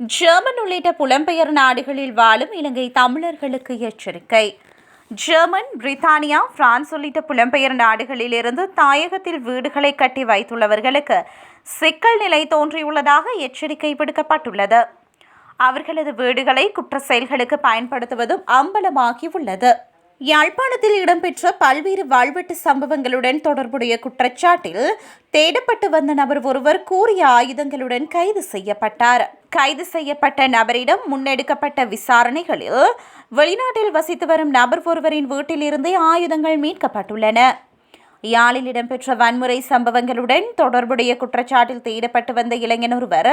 German உள்ளிட்ட புலம்பெயர் நாடுகளில் வாழும் இலங்கை தமிழர்களுக்கு எச்சரிக்கை. ஜெர்மன் பிரித்தானியா பிரான்ஸ் உள்ளிட்ட புலம்பெயர் நாடுகளிலிருந்து தாயகத்தில் வீடுகளை கட்டி வைத்துள்ளவர்களுக்கு சிக்கல் நிலை தோன்றியுள்ளதாக எச்சரிக்கை விடுக்கப்பட்டுள்ளது. அவர்களது வீடுகளை குற்ற செயல்களுக்கு பயன்படுத்துவதும் அம்பலமாகியுள்ளது. யாழ்ப்பாணத்தில் இடம்பெற்ற பல்வேறு வாழ்வெட்டு சம்பவங்களுடன் தொடர்புடைய குற்றச்சாட்டில் தேடப்பட்டு வந்த நபர் ஒருவர் கூறிய ஆயுதங்களுடன் கைது செய்யப்பட்டார். கைது செய்யப்பட்ட நபரிடம் முன்னெடுக்கப்பட்ட விசாரணைகளில் வெளிநாட்டில் வசித்து வரும் நபர் ஒருவரின் வீட்டிலிருந்தே ஆயுதங்கள் மீட்கப்பட்டுள்ளன. யாழில் இடம்பெற்ற வன்முறை சம்பவங்களுடன் தொடர்புடைய குற்றச்சாட்டில் தேடப்பட்டு வந்த இளைஞன் ஒருவர்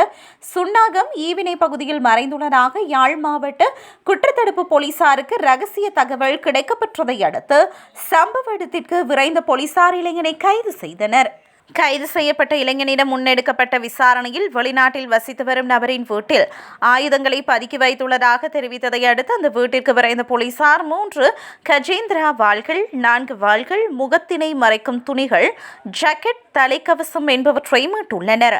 சுன்னாகம் ஈவினை பகுதியில் மறைந்துள்ளதாக யாழ் மாவட்ட குற்றத்தடுப்பு போலீசாருக்கு ரகசிய தகவல் கிடைக்கப்பெற்றதை அடுத்து சம்பவ இடத்திற்கு விரைந்த போலீசார் இளைஞனை கைது செய்தனர். கைது செய்யப்பட்ட இளைஞனிடம் முன்னெடுக்கப்பட்ட விசாரணையில் வெளிநாட்டில் வசித்து வரும் நபரின் வீட்டில் ஆயுதங்களை பதுக்கி வைத்துள்ளதாக தெரிவித்ததை அடுத்து அந்த வீட்டிற்கு விரைந்த போலீசார் மூன்று கஜேந்திரா வாள்கள் நான்கு வாள்கள் முகத்தினை மறைக்கும் துணிகள் ஜாக்கெட் தலைக்கவசம் என்பவற்றை மீட்டுள்ளனர்.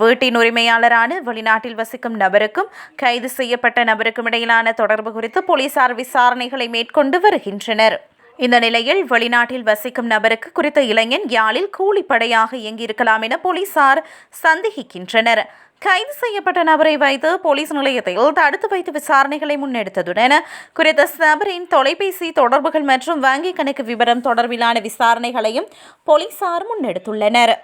வீட்டின் உரிமையாளரான வெளிநாட்டில் வசிக்கும் நபருக்கும் கைது செய்யப்பட்ட நபருக்கும் இடையிலான தொடர்பு குறித்து போலீசார் விசாரணைகளை மேற்கொண்டு வருகின்றனர். இந்த நிலையில் வெளிநாட்டில் வசிக்கும் நபருக்கு குறித்த இளைஞன் யாழில் கூலிப்படையாக இயங்கியிருக்கலாம் என போலீசார் சந்தேகிக்கின்றனர். கைது செய்யப்பட்ட நபரை வைத்து போலீஸ் நிலையத்தில் தடுத்து வைத்து விசாரணைகளை முன்னெடுத்ததுடன் குறித்த நபரின் தொலைபேசி தொடர்புகள் மற்றும் வங்கி கணக்கு விவரம் தொடர்பிலான விசாரணைகளையும் போலீசார் முன்னெடுத்துள்ளனர்.